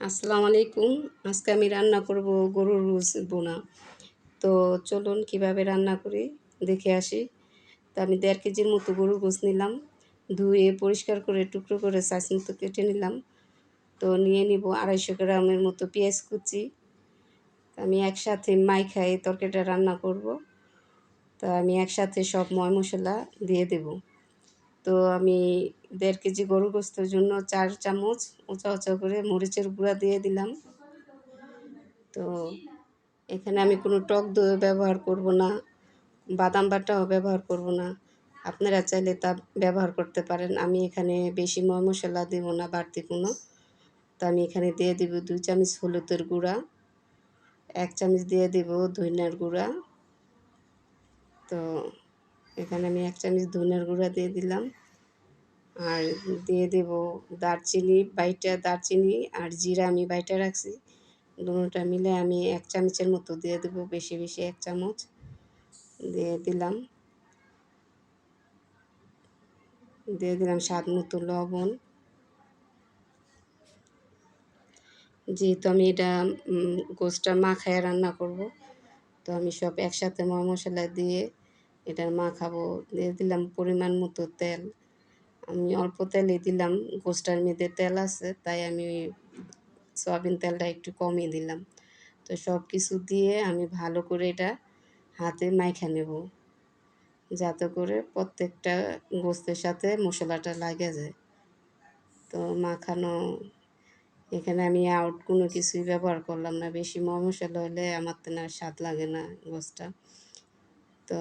আসসালামু আলাইকুম। আজকে আমি রান্না করব গরুর রুজ বোনা। তো চলুন কীভাবে রান্না করি, দেখে আসি। তো আমি দেড় কেজির মতো গরুর গোস নিলাম, ধুয়ে পরিষ্কার করে টুকরো করে সাইজ মতো কেটে নিলাম। তো নিয়ে নিব আড়াইশো গ্রামের মতো পেঁয়াজ কুচি। আমি একসাথে মাই খাই তরকারিটা রান্না করব। তা আমি একসাথে সব ময় মশলা দিয়ে দেব। তো আমি দেড় কেজি গরু গোস্তের জন্য চার চামচ উঁচা উঁচা করে মরিচের গুঁড়া দিয়ে দিলাম। তো এখানে আমি কোনো টক দই ব্যবহার করব না, বাদাম বাটাও ব্যবহার করব না। আপনারা চাইলে তা ব্যবহার করতে পারেন। আমি এখানে বেশি ময় মশলা দেব না, বাড়তি কোনো। তো আমি এখানে দিয়ে দেব দুই চামচ হলুদের গুঁড়া, এক চামচ দিয়ে দেব ধনিয়ার গুঁড়া। তো এখানে আমি এক চামচ ধনিয়ার গুঁড়া দিয়ে দিলাম। আর দিয়ে দেব দারচিনি, বাইটা দারচিনি আর জিরা আমি বাইটা রাখছি। দুটোটা মিলে আমি এক চামচের মতো দিয়ে দেব, বেশি বেশি এক চামচ দিয়ে দিলাম। দিয়ে দিলাম স্বাদ মতো লবণ। যেহেতু আমি এটা গোসটা মাখায় রান্না করব, তো আমি সব একসাথে মশলা দিয়ে এটা মাখাবো। দিয়ে দিলাম পরিমাণ মতো তেল। আমি অল্প তেলে দিলাম, গোষ্ঠটার মধ্যে তেল আছে, তাই আমি সয়াবিন তেলটা একটু কমিয়ে দিলাম। তো সব কিছু দিয়ে আমি ভালো করে এটা হাতে মাইখা নেব, যাতে করে প্রত্যেকটা গোস্তের সাথে মশলাটা লাগে যায়। তো মাখানো, এখানে আমি আউট কোনো কিছুই ব্যবহার করলাম না, বেশি মশলা হলে আমার তো না স্বাদ লাগে না গোসটা তো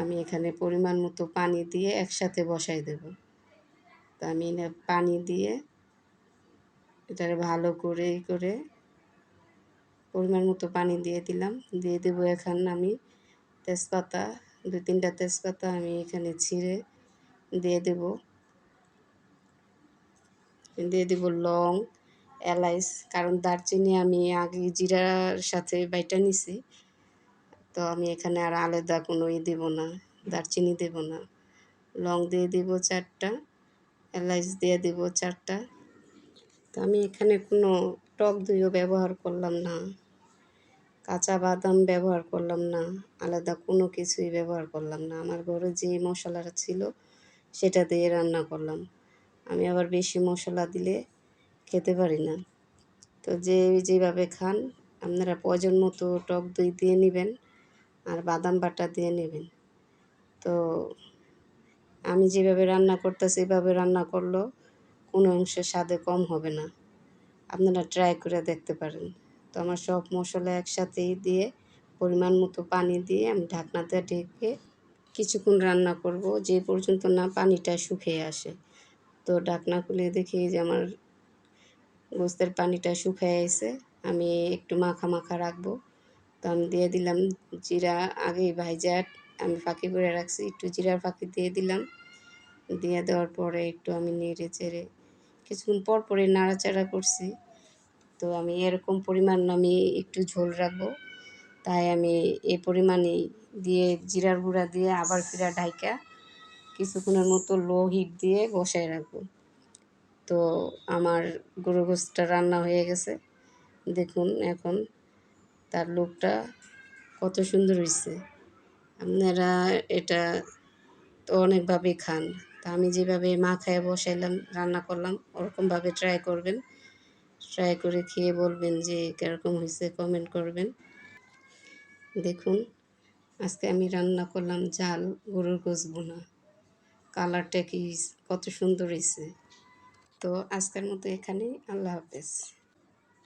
আমি এখানে পরিমাণ মতো পানি দিয়ে একসাথে বসাই দেবো। তা আমি পানি দিয়ে এটার ভালো করে করে পরিমাণ মতো পানি দিয়ে দিলাম। দিয়ে দেবো এখন আমি তেজপাতা, দু তিনটা তেজপাতা আমি এখানে ছিঁড়ে দিয়ে দেব। দিয়ে দেব লং, এলাইচ, কারণ দারচিনি আমি আগে জিরার সাথে বাইটা নিছি, তো আমি এখানে আর আলাদা কোনো ই দেবো না, দারচিনি দেব না। লং দিয়ে দেব চারটা। এলাচ দিয়ে দেব চারটা। তো আমি এখানে কোনো টক দইও ব্যবহার করলাম না, কাঁচা বাদাম ব্যবহার করলাম না, আলাদা কোনো কিছুই ব্যবহার করলাম না। আমার ঘরে যে মশলাটা ছিল সেটা দিয়ে রান্না করলাম। আমি আবার বেশি মশলা দিলে খেতে পারি না। তো যে যেভাবে খান, আপনারা প্রয়োজন মতো টক দই দিয়ে নেবেন আর বাদাম বাটা দিয়ে নেবেন। তো আমি যেভাবে রান্না করতেছি, এভাবে রান্না করলেও কোনো অংশে স্বাদে কম হবে না। আপনারা ট্রাই করে দেখতে পারেন। তো আমার সব মশলা একসাথেই দিয়ে, পরিমাণ মতো পানি দিয়ে আমি ঢাকনাতে ঢেকে কিছুক্ষণ রান্না করব। যে পর্যন্ত না পানিটা শুকিয়ে আসে। তো ঢাকনা খুলে দেখি যে আমার গোস্তের পানিটা শুকিয়ে এসে আমি একটু মাখা মাখা রাখব। তো আমি দিয়ে দিলাম জিরা আগে ভাইজা আমি ফাঁকি করে রাখছি, একটু জিরার ফাঁকি দিয়ে দিলাম। দিয়ে দেওয়ার পরে একটু আমি নেড়ে চেড়ে কিছুক্ষণ পর পরে নাড়াচাড়া করছি। তো আমি এরকম পরিমাণ আমি একটু ঝোল রাখব। তাই আমি এই পরিমাণে দিয়ে জিরার গুঁড়া দিয়ে আবার ফিরা ঢাইকা কিছুক্ষণের মতো লো হিট দিয়ে বসায় রাখব। তো আমার গরু গোসটা রান্না হয়ে গেছে। দেখুন এখন তার লোকটা কত সুন্দর হয়েছে আপনারা এটা তো অনেকভাবেই খান। তা আমি যেভাবে মা খায় বসাইলাম, রান্না করলাম, ওরকমভাবে ট্রাই করবেন। ট্রাই করে খেয়ে বলবেন যে কীরকম হয়েছে কমেন্ট করবেন। দেখুন, আজকে আমি রান্না করলাম জাল গরুর গোস বোনা কালারটা কি কত সুন্দর হয়েছে। তো আজকের মতো এখানেই, আল্লাহ হাফেজ।